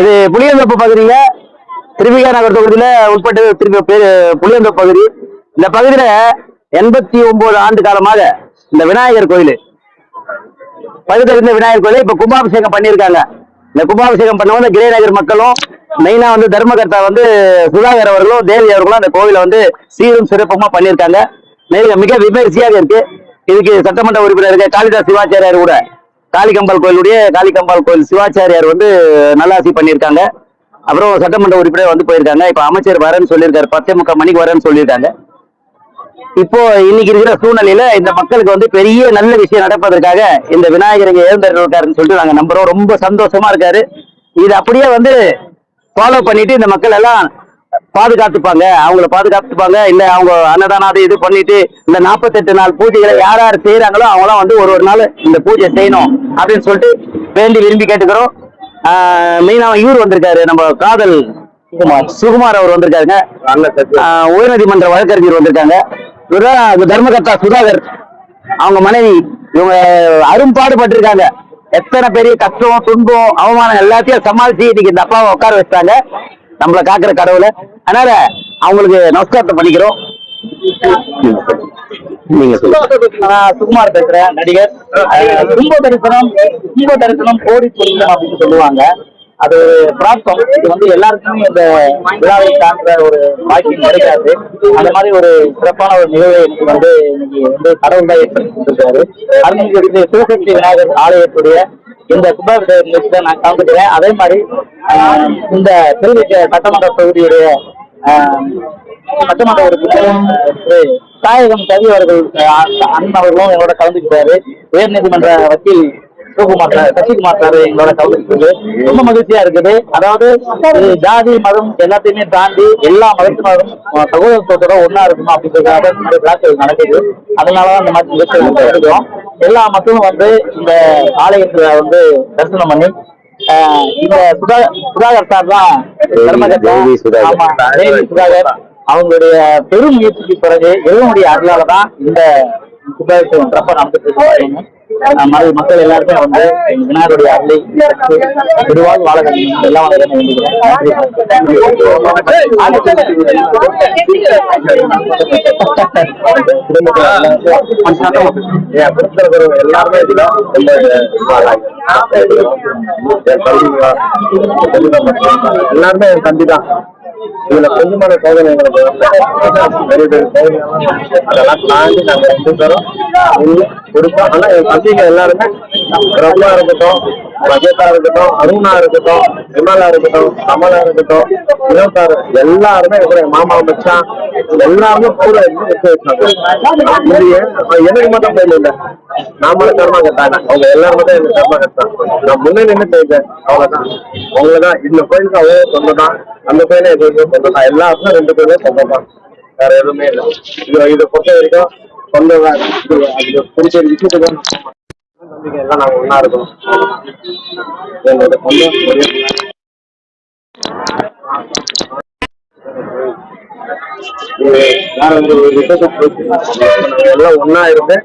இது புளியந்தோப்பு பகுதியில திருவிகா நகர் தொகுதியில உட்பட்டு திருப்பி பேரு புளியந்தோப்பு பகுதி. இந்த பகுதியில எண்பத்தி ஒன்பது ஆண்டு காலமாக இந்த விநாயகர் கோயில். பகுதியில் இருந்த விநாயகர் கோயில இப்ப கும்பாபிஷேகம் பண்ணியிருக்காங்க. இந்த கும்பாபிஷேகம் பண்ணவங்க கிரேநகர் மக்களும் மெயினா வந்து தர்மகர்த்தா வந்து சுதாகர் அவர்களும் தேவி அவர்களும் அந்த கோவிலை வந்து சீரும் சிறப்புமா பண்ணியிருக்காங்க. மிக விமரிசையாக இருக்கு. இதுக்கு சட்டமன்ற உறுப்பினர் இருக்க காளிதாஸ் சிவாச்சாரியார் கூட காளிகம்பாள் கோயிலுடைய காளிகம்பாள் கோயில் சிவாச்சாரியார் வந்து நல்லாசி பண்ணியிருக்காங்க. அப்புறம் சட்டமன்ற உறுப்பினர் வந்து போயிருக்காங்க. இப்போ அமைச்சர் வரேன்னு சொல்லியிருக்காரு. பத்தே முக்கால் மணிக்கு வரேன்னு சொல்லியிருக்காங்க. இப்போ இன்னைக்கு இருக்கிற சூழ்நிலையில இந்த மக்களுக்கு வந்து பெரிய நல்ல விஷயம் நடப்பதற்காக இந்த விநாயகர் இங்க எழுந்திருக்காருன்னு சொல்லிட்டு நாங்க நம்புறோம். ரொம்ப சந்தோஷமா இருக்காரு. இது அப்படியே வந்து ஃபாலோ பண்ணிட்டு இந்த மக்கள் எல்லாம் பாதுகாத்துப்பாங்க. அவங்கள பாதுகாத்துப்பாங்க. இல்ல அவங்க அன்னதானம் அது இது பண்ணிட்டு இந்த நாற்பத்தெட்டு நாள் பூஜைகளை யார் யார் செய்யறாங்களோ அவங்களாம் வந்து ஒரு ஒரு நாள் இந்த பூஜை செய்யணும் அப்படின்னு சொல்லிட்டு வேண்டி விரும்பி கேட்டுக்கிறோம். மெயினா இவர் வந்திருக்காரு நம்ம காதல் சுகுமார். சுகுமார் அவர் வந்திருக்காருங்க. உயர்நீதிமன்ற வழக்கறிஞர் வந்திருக்காங்க. இவர்தான் தர்மகர்த்தா சுதாகர். அவங்க மனைவி. இவங்க அரும்பாடுபட்டிருக்காங்க எத்தனை பெரிய கஷ்டம் துன்பம் அவமானம் எல்லாத்தையும் சமாளிச்சு இன்னைக்கு இந்த அப்பாவை உட்கார வச்சிட்டாங்க. நம்மள காக்குற கடவுளை. அதனால அவங்களுக்கு நமஸ்காரத்தை பண்ணிக்கிறோம். நீங்க நான் சுகுமார் பேசுறேன் நடிகர். அஹ் கும்ப தரிசனம் கும்ப தரிசனம் கோடி புரிசனம் அப்படின்னு சொல்லுவாங்க. அது ஒரு பிராப்தம். இது வந்து எல்லாருக்குமே இந்த விழாவை சார்ந்த ஒரு பாக்கியம் கிடைக்காது அந்த மாதிரி ஒரு சிறப்பான ஒரு நிகழ்வை எனக்கு வந்து இன்னைக்கு வந்து கடவுள் தான் ஏற்படுத்தி கொடுத்திருக்காரு. அருள்மிகு சிவசக்தி விநாயகர் ஆலயத்துடைய இந்த கும்பாபிஷேக நிகழ்ச்சியில நான் கலந்துக்கிறேன் அதே மாதிரி இந்த திருவி சட்டமன்ற தொகுதியுடைய சட்டமன்ற உறுப்பினர் தாயகம் கவி அவர்கள் அண்ணன் அவர்களும் எங்களோட கலந்துக்கிறாரு உயர்நீதிமன்ற வக்கீல் சிவகுமார் சசிகுமார் சார் எங்களோட கலந்துக்கிறது ரொம்ப மகிழ்ச்சியா இருக்குது. அதாவது ஜாதி மதம் எல்லாத்தையுமே தாண்டி எல்லா மதத்தினரும் சகோதரத்தோட சகோதரத்துவத்தோட இருக்குமா இருக்கணும் அப்படின்றதுக்காக நடக்குது. அதனாலதான் இந்த மாதிரி நிகழ்ச்சிகள் எடுக்கிறோம் எல்லா மக்களும் வந்து இந்த ஆலயத்துல வந்து தரிசனம் பண்ணி இந்த சுதா சுதாகர் சார் தான் சுதாகர். சுதாகர். அவங்களுடைய பெரும் முயற்சிக்கு பிறகு இறைவனுடைய அருளால தான் இந்த சிறப்பா நடந்துட்டு இருக்கு. மக்கள் எல்லாருமே வந்து விநாயகருடைய அருளை பெருவாள் வாழ வேண்டும் எல்லாம் வாழ வேண்டும் எல்லாருமே எல்லாருமே என் தம்பி தான் இதுல கொஞ்சமான சோதனை எங்களுக்கு அதெல்லாம் தாண்டி நாங்க ரெண்டு பேரும் பொறுப்பா ஆனா என் தம்பிங்க எல்லாருமே பிரபலா இருக்கட்டும் மகேஷா இருக்கட்டும் அருணா இருக்கட்டும் விமலா இருக்கட்டும் கமலா இருக்கட்டும் வினோசார் எல்லாருமே கூட மாமா மச்சான் எல்லாருமே கூட வச்சாங்க இது எனக்கு மட்டும் ஃபெயில் இல்லை. நான் மட்டும் கர்மா கட்டாங்க அவங்க எல்லாருமே மட்டும் எனக்கு கர்மா கட்டான் நான் முன்னே நின்று செய்தேன் அவ்வளவுதான். அவங்களதான் இந்த கோயிலுக்கு அவ்வளோ சொந்தம் அந்த கோயிலே எதுவுமே சொந்தம் எல்லாருக்கும் ரெண்டு பேருமே சொந்தம் வேற எதுவுமே இல்லை. இது இதை பொறுத்த வரைக்கும் சொந்தம் தான். அது பிடிச்ச விஷயத்துக்கு நம்பிக்கை எல்லாம் நாங்க ஒன்றா இருக்கணும். எங்களோட சொந்தம் ஒரே இது ஒரு போயிட்டு எல்லாம் ஒன்றா இருந்து